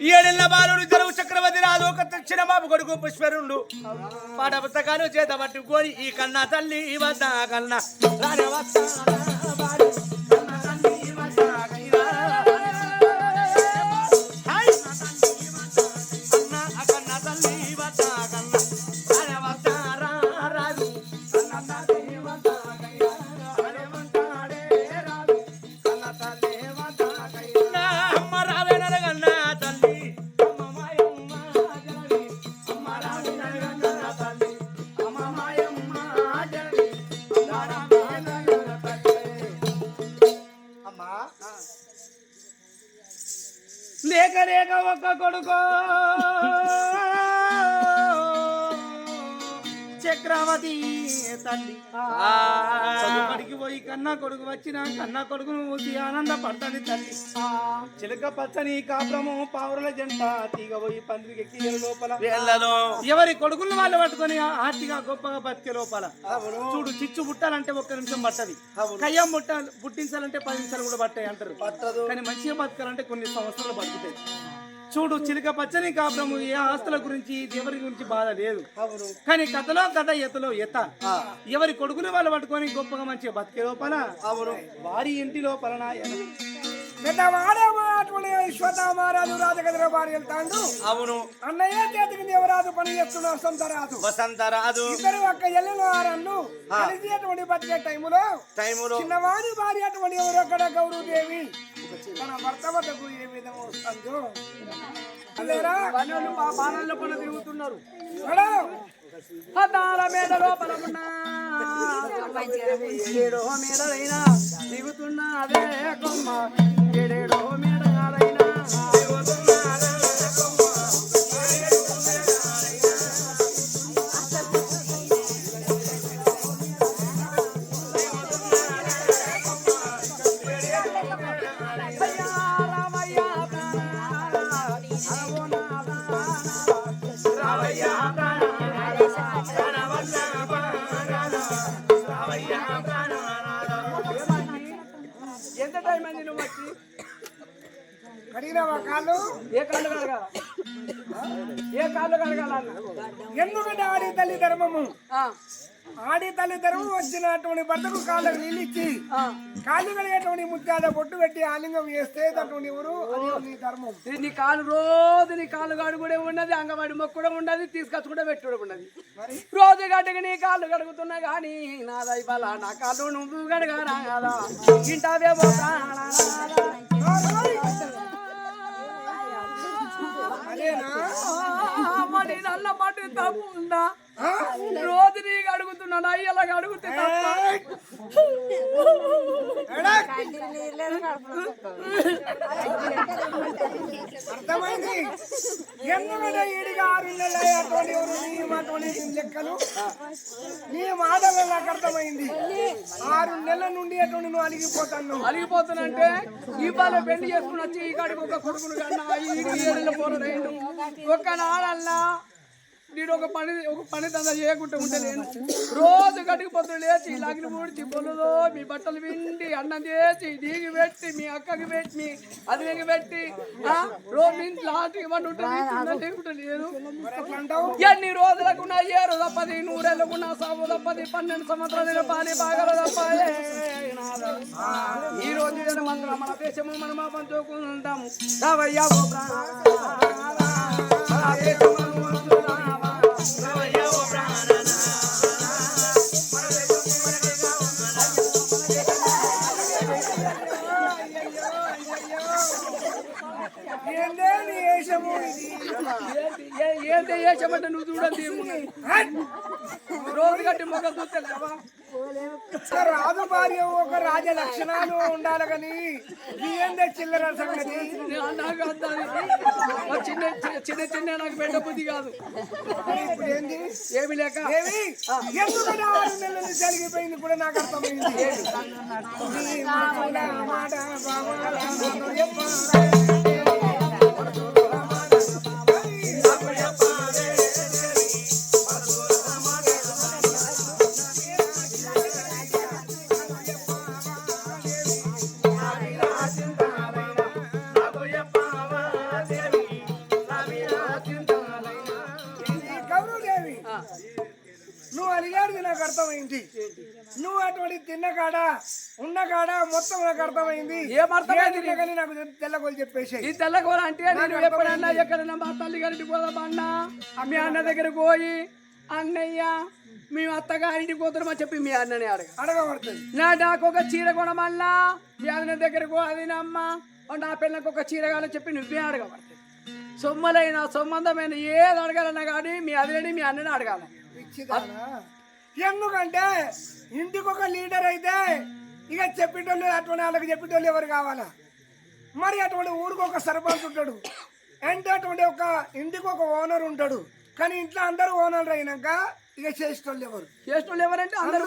ఏడెళ్ళ బాలుడు జరువు చక్రవర్తి రాదు ఒక దక్షిణ బాబు కొడుకు పుష్పరుండు పాట పుస్తకాలు చేత పట్టుకొని ఈ కన్నా తల్లి వద్ద కన్నా. లేక లేక ఒక్క కొడుకో. చక్రవతి తల్లి. చదువుబడికి పోయి కన్నా కొడుకు వచ్చిన కన్నా కొడుకును ఊసి ఆనంద పడుతుంది తల్లి చిలక పచ్చని కాపురము పావురల జంట తీగ పోయి పందిరికి ఎక్కి లోపల. ఎవరి కొడుకులను వాళ్ళు పట్టుకొని ఆర్తిగా గొప్పగా బతికే లోపల. చూడు చిచ్చు పుట్టాలంటే ఒక్క నిమిషం పట్టది. కయ్యం పుట్ట పుట్టించాలంటే పది నిమిషాలు కూడా పట్టాయి అంటారు. కానీ మంచిగా బతకాలంటే కొన్ని సంవత్సరాలు బతుకుతాయి. చూడు చిలుక పచ్చని కాపురము ఏ ఆస్తుల గురించి ఎవరి గురించి బాధ లేదు. కానీ కథలో కథ ఎతలో ఎత ఎవరి కొడుకులు వాళ్ళు పట్టుకొని గొప్పగా మంచిగా బతికే లోపల వారి ఇంటి లోపల పెద్దవాడేమో అటువంటి విశ్వతామారాజు రాజగదిలో బారి వెళ్తాడు అవును. అన్నయ్య చేతికి దేవరాజు పని చేస్తున్న వసంతరాజు. వసంతరాజు. ఇద్దరు ఒక్క ఎల్లులు ఆరన్ను కలిసి అటువంటి బతికే టైములో టైములో. చిన్నవాడి భార్య అటువంటి ఎవరొక్కడ గౌరవదేవి తన భర్త వద్దకు ఏ విధంగా వస్తుందో. లేరా? బాణాల్లో పన తిరుగుతున్నారు. నడు. పదాల మీద లోపల ఉన్న. ఏడో మేడలైనా దిగుతున్న అదే కొమ్మ. ఎంత టైం అయింది నువ్వు వచ్చి కడిగినావా కాళ్ళు? ఏ కాళ్ళు కడగాల? ఏ కాళ్ళు ఎందుకంటే ఆడి తల్లి ధర్మము? ఆడి తల్లి ధర్మం వచ్చినటువంటి భర్తకు కాళ్ళకు నీళ్ళిచ్చి. కాళ్ళు కడిగేటువంటి ముత్యాల బొట్టు పెట్టి ఆలింగం వేస్తే అటువంటి ఎవరు? నీ ధర్మం. నీ కాలు రోజు నీ కాలు కడుగుడే ఉన్నది అంగవాడి మొక్కు కూడా ఉన్నది తీసుకొచ్చి కూడా పెట్టి కూడా ఉన్నది. రోజు గడ్డకి నీ కాళ్ళు కడుగుతున్నా కానీ నా దైవాల నా కాళ్ళు నువ్వు గడగారా కదా ఇంటావే అదేనా మరి నల్ల మట్టి తప్పు ఉందా రోజు నీకు అడుగుతున్నాను అయ్యలా అడుగుతే తప్ప. అర్థమైంది? ఎందుకంటే ఈడిగా ఆరు నెలలు అటువంటి లెక్కలు? నీ మాటలు నాకు అర్థమైంది. ఆరు నెలల నుండి అటువంటి నువ్వు అలిగిపోతాను అలిగిపోతున్నంటే ఈ పాల పెళ్ళి చేసుకుని వచ్చి ఈ కాడికి ఒక కొడుకును కన్నా ఈ పోరడైండు ఒక్క నాడల్లా నేను ఒక పని ఒక పని దందా చేయకుండా ఉంటే నేను రోజు గడికి పొద్దులు లేచి లాగిన మూడిచి పొలలో మీ బట్టలు విండి అన్నం చేసి దీగి పెట్టి మీ అక్కకి పెట్టి మీ అదికి పెట్టి రోజు మీ లాస్ట్ ఇవన్నీ ఉంటుంది లేకుండా లేదు. ఎన్ని రోజులకు నా ఏరు తప్పది నూరేళ్ళకు నా సాగు తప్పది పన్నెండు సంవత్సరాలు పాలి బాగా తప్పదే. ఈ రోజు మన మంత్రం మన దేశము మనం పంచుకుంటాము రావయ్యా దేశము ఏంటి వేసామంటే నువ్వు చూడండి రోజు కట్టి ముఖం చూస్తే రాజు భార్య ఒక రాజ లక్షణాలు ఉండాలి కానీ ఏందే చిల్లర సంగతి నాకు అందాలి. చిన్న చిన్న చిన్న నాకు పెట్ట బుద్ధి కాదు ఏంది ఏమి లేక ఏమి ఎందుకంటే ఆరు నెలలు జరిగిపోయింది కూడా నాకు అర్థమైంది మాట Yeah. ఉన్న కాడ మొత్తం నాకు అర్థమైంది. ఏం అర్థమైంది ఏదున్నా కానీ నాకు తెల్లగోలు చెప్పేసి ఈ తెల్లకూర అంటే నేను ఎప్పుడన్నా ఎక్కడన్నా మా తల్లి గారింటి పోదామన్నా మీ అన్న దగ్గరకు పోయి అన్నయ్య మేము అత్తగారింటికి పోతున్నామని చెప్పి మీ అన్నని అడగ. అడగబడుతుంది. నా నాకు ఒక చీర కొనమన్నా? మీ అన్న దగ్గరకు అది నమ్మ. నా పిల్లలకు ఒక చీర కావాలని చెప్పి నువ్వే అడగబడుతుంది. సొమ్మలైన సొమ్మందమైన ఏది అడగాలన్నా కానీ మీ అదిని మీ అన్నని అడగాలి? ఎందుకంటే ఇంటికి ఒక లీడర్ అయితే ఇక చెప్పేటోళ్ళు అటువంటి వాళ్ళకి చెప్పేటోళ్ళు ఎవరు కావాలా? మరి అటువంటి ఊరికి ఒక సర్పంచ్ ఉంటాడు. అంటే అటువంటి ఒక ఇంటికి ఒక ఓనర్ ఉంటాడు. కానీ ఇంట్లో అందరూ ఓనర్ అయినాక ఇక చేసేటోళ్ళు ఎవరు? చేసిన ఎవరంటే అందరూ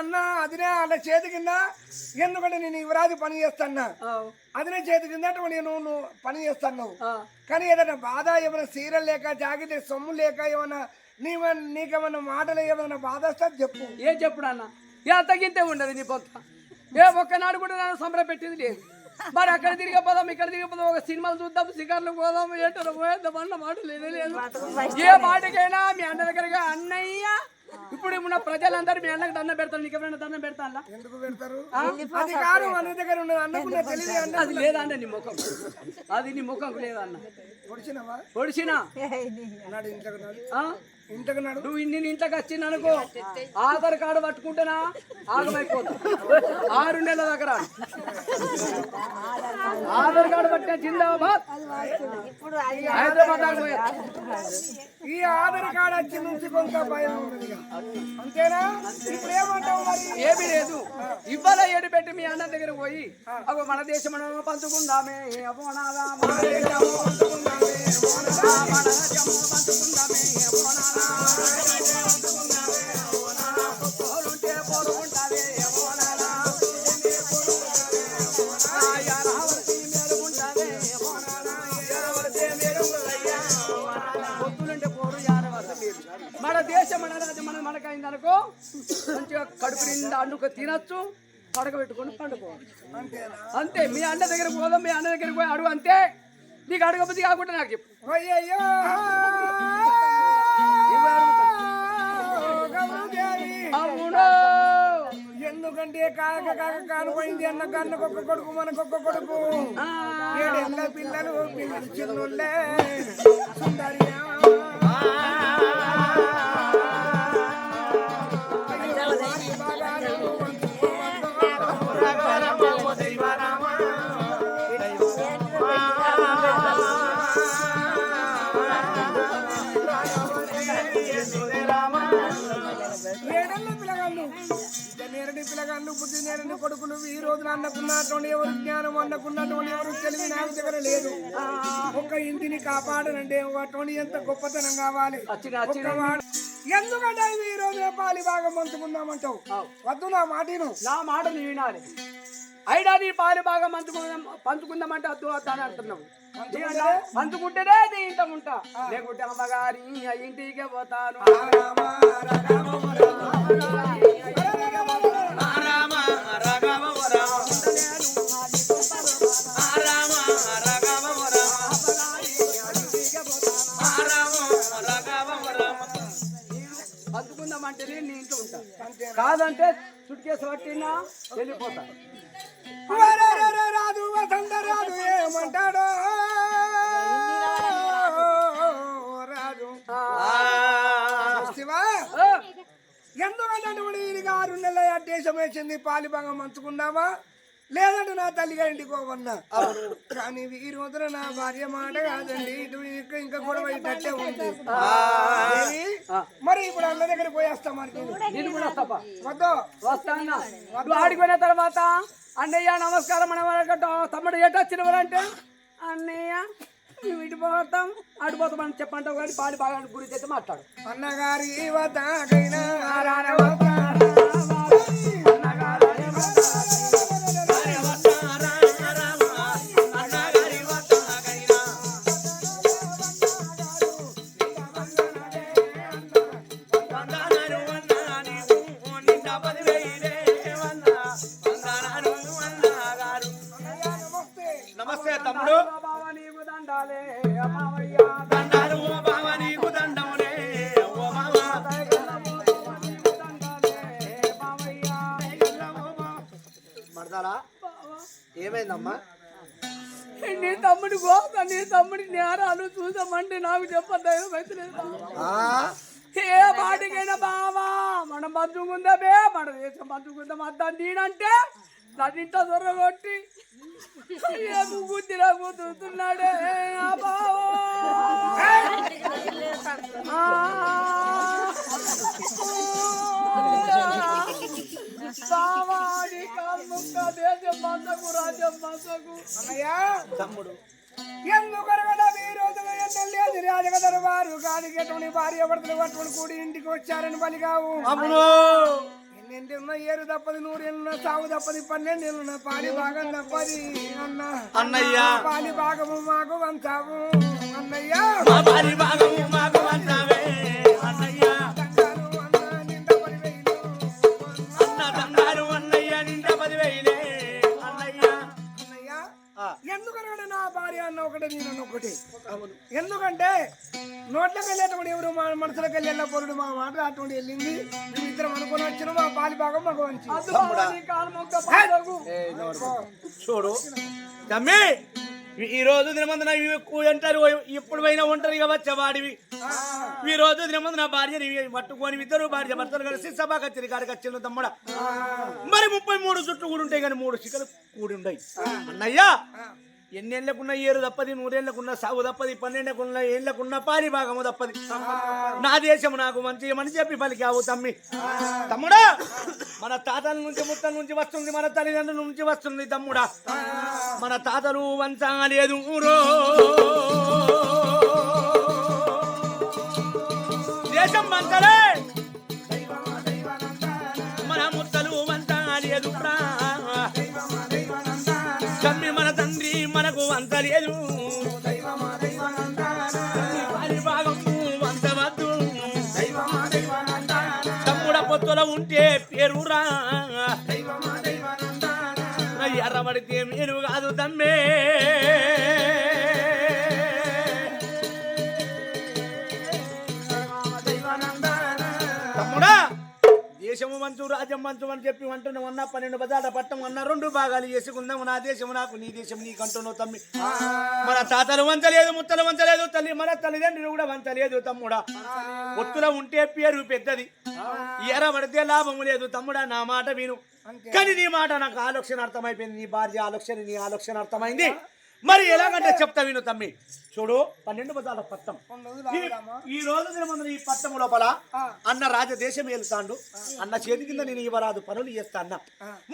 అన్న అదినే వాళ్ళ చేతి కింద ఎందుకంటే నేను యువరాజు పని చేస్తాన్నా. అదినే చేతి కింద అటువంటి నువ్వు నువ్వు పని చేస్తున్నావు. కానీ ఏదైనా బాధ ఏమైనా సీరియల్ లేక జాకెట్ సొమ్ము లేక ఏమైనా నీ నీకేమైనా మాటలు ఏమైనా బాధ వస్తే చెప్పు. ఏం చెప్పుడు అన్న ఏ తగ్గింతే ఉండదు నీ పొంత ఏ ఒక్కనాడు కూడా నన్ను సంబరం పెట్టింది లేదు. మరి అక్కడ తిరిగి పోదాం ఇక్కడ తిరిగి పోదాం ఒక సినిమాలు చూద్దాం శిఖర్లు పోదాం ఏంటో పోయేద్దాం అన్న మాట లేదే లేదు. ఏ మాటకైనా మీ అన్న దగ్గరగా అన్నయ్య ఇప్పుడు ఉన్న ప్రజలందరూ మీ అన్నకి దండం పెడతారు. నీకు ఎవరైనా దండం పెడతా ఎందుకు పెడతారు? అది కాదు మన దగ్గర ఉన్నది అన్నకున్న తెలివి అన్న అది లేదన్న నీ ముఖం? అది నీ ముఖం లేదన్న పొడిచినవా? పొడిచినా? నాడు ఇంతకు? ఇంతకు నువ్వు ఇన్ని ఇంట్లోకి వచ్చింది అనుకో ఆధార్ కార్డు పట్టుకుంటేనా ఆగమైపోతా ఆరు నెలల దగ్గర ఆధార్ కార్డు పట్టిన జిందాబాద్ హైదరాబాద్. ఈ ఆధార్ కార్డు వచ్చి నుంచి కొంత భయం. అంతేనా ఇప్పుడు ఏమంటావు మరి ఏమీ లేదు ఇవ్వాల ఏడు పెట్టి మీ అన్న దగ్గర పోయి అగో మన దేశం పంచుకుందామే పోనాదా మన దేశము పంచుకుందామే మన దేశము పంచుకుందామే పోనాదా. పోరు మన దేశం మన రాజ్యం మన మనకైంది అనుకో మంచిగా కడుపు నిండా అండుకు తినచ్చు పడకబెట్టుకొని పండుకో అంతే మీ అన్న దగ్గర పోదాం మీ అన్న దగ్గర పోయి అడుగు అంతే. నీకు అడగబుద్ధి కాకుండా నాకు చెప్పు. అయ్యో ఎందుకంటే కాక కాక కానిపోయింది అన్న కన్నకొక్క కొడుకు మనకొక్క కొడుకు. ఏడేళ్ళ పిల్లలు పిల్లలు చిన్నుల్లే సుందరియా. పిల్లగాళ్ళు బుద్ధి నేరడి కొడుకులు ఈ రోజున అన్నకున్నటువంటి ఎవరు జ్ఞానం అన్నకున్నటువంటి ఎవరు తెలివి నాకు దగ్గర లేదు ఒక ఇంటిని కాపాడనంటే అటువంటి ఎంత గొప్పతనం కావాలి ఎందుకంటే ఈ రోజు పాలి బాగా పంచుకుందామంటావు వద్దు నా మాటను నా మాట నీ వినాలి అయినా నీ పాలు బాగా పంచుకుందాం పంచుకుందామంటే అద్దు వద్దు అని అంటున్నావు నీ అంట- పంచుకుంటేనే నీ ఇంట ఉంటా లేకుంటే అమ్మగారి ఇంటికి పోతాను కాదంటే చుట్టుకేసి పట్టినా వెళ్ళిపోతా రాదు వసంత రాదు ఏమంటాడో? రాదు. శివా ఎందుకంటే వీడికి ఆరు నెలల దేశం వేసింది పాలిభాగం మంచుకుందామా? లేదంటే నా తల్లిగా ఇంటికి పోవన్నా కానీ ఈ రోజున నా భార్య మాట కాదండి. ఇటు ఇంకా ఇంకా గొడవ ఇట్టే ఉంది? మరి ఇప్పుడు అన్న దగ్గర పోయేస్తా మరి వద్దు. ఆడిపోయిన తర్వాత అన్నయ్య నమస్కారం మన తమ్ముడు అంటే అన్నయ్య మేము ఇటు పోతాం అటు పోతామని చెప్పంటావు కానీ పాడి బాగా గురించి అయితే మాట్లాడు. అన్నగారి వద్దకైనా మనం బతుకుందామే మన దేశం బతుకుందాం అద్దా నేనంటే నన్నింట దొరగొట్టి ఏ ముగ్గు తిరగబోతున్నాడే ఆ బావా. ఆ. బావా నీ కాలు ముక్క దేశం మందకు రాజ్యం మందకు. అన్నయ్యా తమ్ముడు. ఈ ఎన్నెల్లేదు భార్య భర్తలు పట్టుకుని కూడి ఇంటికి వచ్చారని బలిగావు. ఎన్నెంటి ఉన్న ఏరు తప్పది నూరేళ్ళున్న సాగు తప్పది పన్నెండేళ్ళున్న పాలి భాగం తప్పది అన్న. అన్నయ్య! పాలి భాగము మాకు వంచావు అన్నయ్య! భారీ భాగము మాకు ఒకటే నేను ఒకటి. ఎందుకంటే నోట్లోకి వెళ్ళేటప్పుడు ఎవరు మా మనసులోకి వెళ్ళే పొరుడు మా మాట అటువంటి వెళ్ళింది. మేము ఇద్దరం అనుకుని వచ్చిన మా పాలి భాగం మాకు నీ నోరు. చూడు. తమ్మి ఈ రోజు దినమందున ఎక్కువ అంటారు ఇప్పుడు పోయినా ఒంటరిగా వచ్చేవాడివి ఈ రోజు దినమందున భార్యని పట్టుకొని ఇద్దరు భార్య భర్తలు కలిసి సభా కచ్చేరి కాడికి వచ్చిన తమ్ముడ. మరి ముప్పై మూడు చుట్టూ కూడా ఉంటాయి కానీ మూడు చిక్కలు కూడి ఉన్నాయి అన్నయ్యా ఎన్నేళ్ళకున్న ఏరు తప్పది నూరేళ్ళకున్న సాగు తప్పది పన్నెండుకున్న ఏళ్ళకున్న పారి భాగము తప్పది. నా దేశం నాకు మంచి అని చెప్పి పలికావు తమ్మి. తమ్ముడా మన తాతల నుంచి ముత్తల నుంచి వస్తుంది మన తల్లిదండ్రుల నుంచి వస్తుంది తమ్ముడా. మన తాతలు వంచలేదు ఊరో? వంచవద్దు తమ్ముడ పొత్తుల ఉంటే పేరురా. ఎర్రబడితే మీరు కాదు తమ్మే. మంచు రాజ్యం మంచు అని చెప్పి అంటున్నావు అన్న పన్నెండు బజార్ల పట్టం అన్న రెండు భాగాలు చేసుకుందాము. నా దేశం నాకు నీ దేశం నీకు అంటున్నావు తమ్మి మన తాతలు వంచలేదు ముత్తలు వంచలేదు తల్లి మన తల్లిదండ్రులు కూడా వంచలేదు తమ్ముడా. ఒత్తుల ఉంటే పేరు పెద్దది. ఎర పడితే లాభము లేదు తమ్ముడా నా మాట విను. కానీ నీ మాట నాకు ఆలోచన అర్థమైపోయింది నీ భార్య ఆలోచన నీ ఆలోచన అర్థమైంది. మరి ఎలాగంటే చెప్తా విను తమ్మి. చూడు పన్నెండు బజార్ల పట్టం. ఈ- రోజు ఈ పట్టం లోపల అన్న రాజదేశం వెళ్తాండు అన్న చేతి కింద నేను ఇవ్వరాదు పనులు చేస్తా అన్న.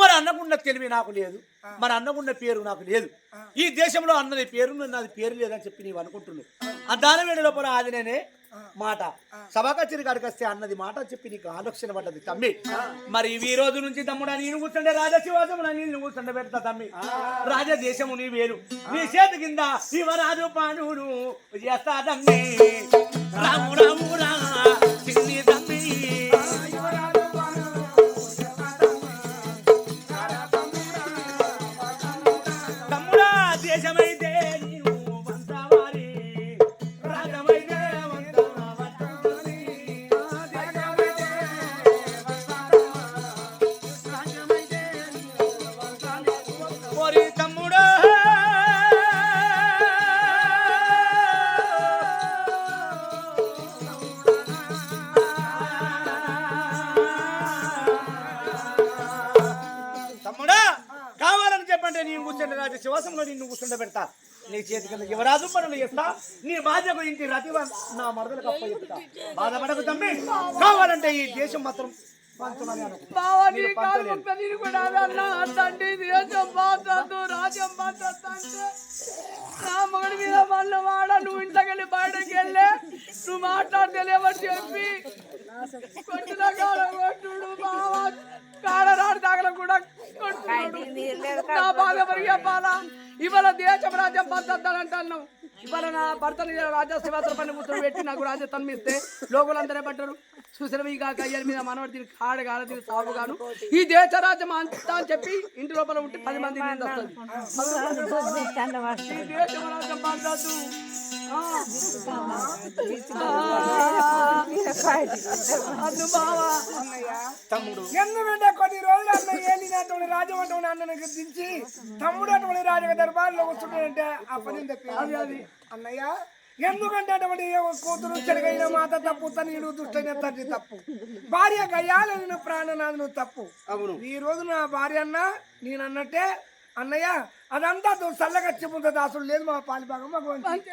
మరి అన్నకున్న తెలివి నాకు లేదు. మరి అన్నకున్న పేరు నాకు లేదు. ఈ దేశంలో అన్నది పేరు నాది పేరు లేదని చెప్పి నీవు అనుకుంటున్నావు. ఆ దానవేడి లోపల అది నేనే మాట. సభా కచేరి కాడికి వస్తే అన్నది మాట చెప్పి నీకు ఆలోచన పడ్డది తమ్మి. మరి ఈ రోజు నుంచి తమ్ముడా నేను కూర్చుంటే రాజశివాసము నేను కూర్చుంటే పెడతా తమ్మి. రాజదేశము నీ వేలు నీ చేతి కింద శివరాజు పానుడు చేస్తా తమ్మి. రాము రాము రా. రాజు శివాసంలో నిన్ను కూర్చుండ పెడతా నీ చేతి కింద యువరాజు పనులు చేస్తా. నీ బాధ్యత ఇంటి రతివ నా మరదలకు అప్ప చెప్తా. బాధపడకు తమ్మి. కావాలంటే ఈ దేశం మాత్రం మొగడి మీద మళ్ళీ వాడ నువ్వు ఇంట్లోకి వెళ్ళి బయటకు వెళ్ళే నువ్వు మాట్లాడతలేవని చెప్పి కొట్టుడు బావా కాడ రాడు తాగల కూడా కొట్టుడు నా బాధ మరి చెప్పాలా? ఇవాళ దేశం రాజ్యం అంటున్నావు ఇవాళ నా భర్తని రాజా శివాసన పని కూర్చొని పెట్టి నాకు రాజ్యం తన్మిస్తే లోకులందరే పడ్డారు చూసినవి కాక అయ్యారి మీద మనవాడు దీనికి కాడ కాడ దీనికి సాగు గాను. ఈ దేశరాజ్యం అంతా అని చెప్పి ఇంటి లోపల ఉంటే పది మంది వస్తుంది ఈ దేశరాజ్యం ఎందుకంటే కొన్ని రోజులు అన్న ఏలినటువంటి రాజవంటం అన్నకి దించి తమ్ముడు అటువంటి రాజక దర్బార్లో వస్తుంటే ఆ పని అన్నయ్య ఎందుకంటే అటువంటి ఏ కూతురు చెడుగైన మాత తప్పు తనీడు దుష్టైన తండ్రి తప్పు. భార్య గయ్యాలైన ప్రాణనాథును తప్పు. అవును. ఈ రోజు నా భార్య అన్న నేను అన్నట్టే అన్నయ్య అదంతా చల్లగా చెప్పుంత దాసుడు లేదు మా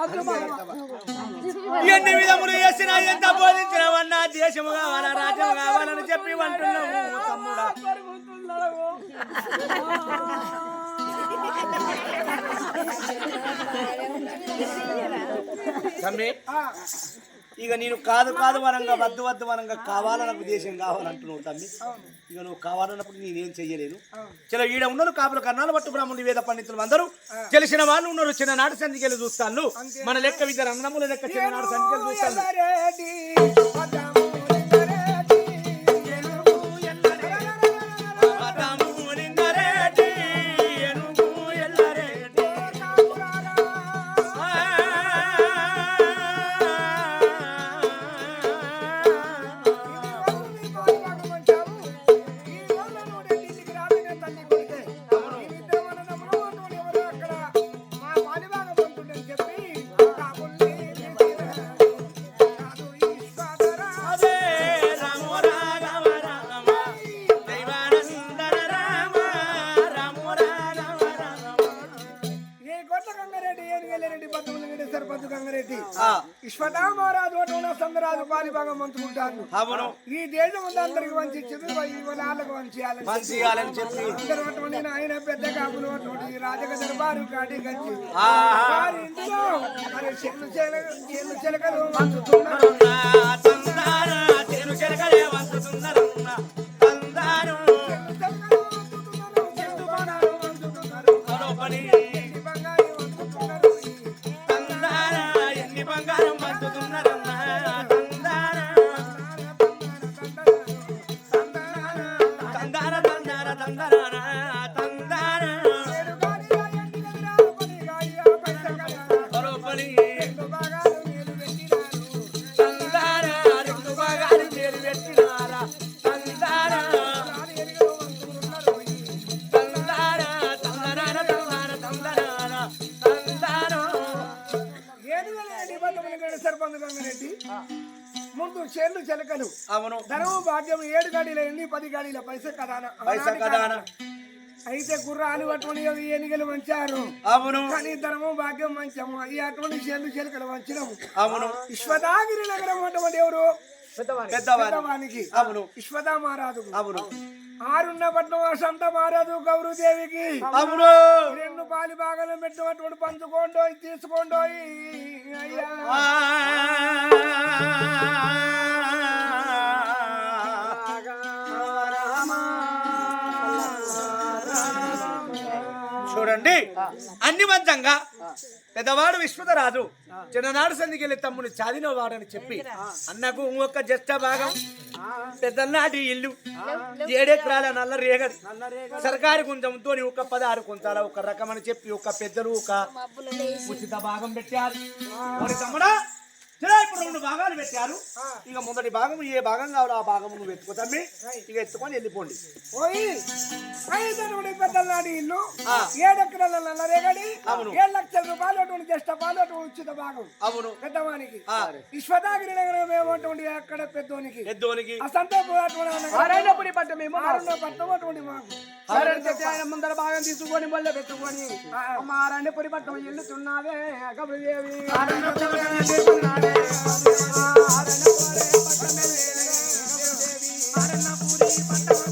అద్దు బావా ఎన్ని విధములు చేసినా ఎంత బోధించినవన్నా దేశము కావాలా రాజ్యం కావాలని చెప్పి అంటున్నావు ఇక నేను కాదు కాదు వరంగా వద్దు వద్దు వరంగా కావాలనకు ఉద్దేశం కావాలంటున్నావు తమ్మి ఇక నువ్వు కావాలన్నప్పుడు నేనేం చెయ్యలేను చలో ఈడ ఉన్నారు కాపుల కన్నాలు పట్టు బ్రాహ్మణులు వేద పండితులు అందరూ తెలిసిన వాళ్ళు ఉన్నారు చిన్ననాటి సంధికెళ్ళి చూస్తాను మన లెక్క విద్య రంగముల లెక్క చిన్ననాటి సంధికెళ్ళి చూస్తాను అవును. ఈ దేశం అందరికి వంచి ఇచ్చింది వాళ్ళకి మంచి చెప్పి. ఆయన పెద్ద కాపులు రాజక దర్బారు కాటి ఆహా. వారి ఇంటిలో మరి చెల్లు చెల చెల్లు చెలకలు వంచుతున్నారు. ముందు చేర్లు చెలకలు. అవును. ధనము భాగ్యం ఏడు గాడీల ఎన్ని? పది గాడీల పైస కదాన? పైసా కదాన? అయితే గుర్రాలు అటువంటి ఏనుగలు వంచారు. అవును. కానీ ధనము భాగ్యం మంచము ఈ అటువంటి చేర్లు చెలకలు వంచినము. అవును. విశ్వదాగిరి నగరం అటువంటి ఎవరు? పెద్దవానికి. అవును. విశ్వదా మహారాజు అవును. ఆరున్న పట్నం ఆ సంత మహారాజు గౌరవదేవికి అవును. రెండు పాలి భాగాలు పెట్టినటువంటి పంచుకోండో తీసుకోండో అయ్యా. చూడండి. అన్ని మంచంగా పెద్దవాడు విశ్వతరాజు చిన్ననాడు సంధికెళ్ళి తమ్ముడు చాదిన వాడని చెప్పి అన్నకు ఇంకొక జస్ట భాగం. పెద్దనాటి ఇల్లు. ఏడెకరాల నల్ల రేగడి. సర్కారు కొంచెంతో ఒక పదహారు కొంచాల ఒక రకం అని చెప్పి ఒక పెద్దలు ఒక ఉచిత భాగం పెట్టారు. తమ్ముడా ఇప్పుడు రెండు భాగాలు పెట్టారు. ఇక మొదటి భాగం ఏ భాగం కావాలో ఆ భాగం నువ్వు ఎత్తుకో తమ్మి. ఇక ఎత్తుకొని వెళ్ళిపోండి. వందల నాటి ఇల్లు ఏడు ఎకరాల ఏడు లక్షల రూపాయలు జస్ట్ పాలు ఉచిత భాగం. అవును. పెద్దవానికి. విశ్వదాగిరి నగరం ఏమంటుంది అక్కడ పెద్దోనికి? పెద్దోనికి. అసంతోషమైనప్పుడు పట్ట మేము పట్టటువంటి మాకు. ముందర భాగం తీసుకొని మళ్ళీ పెట్టుకొని మారాణిపురి పట్టం ఇల్లుతున్నదే గబుదేవి. పట్టణం.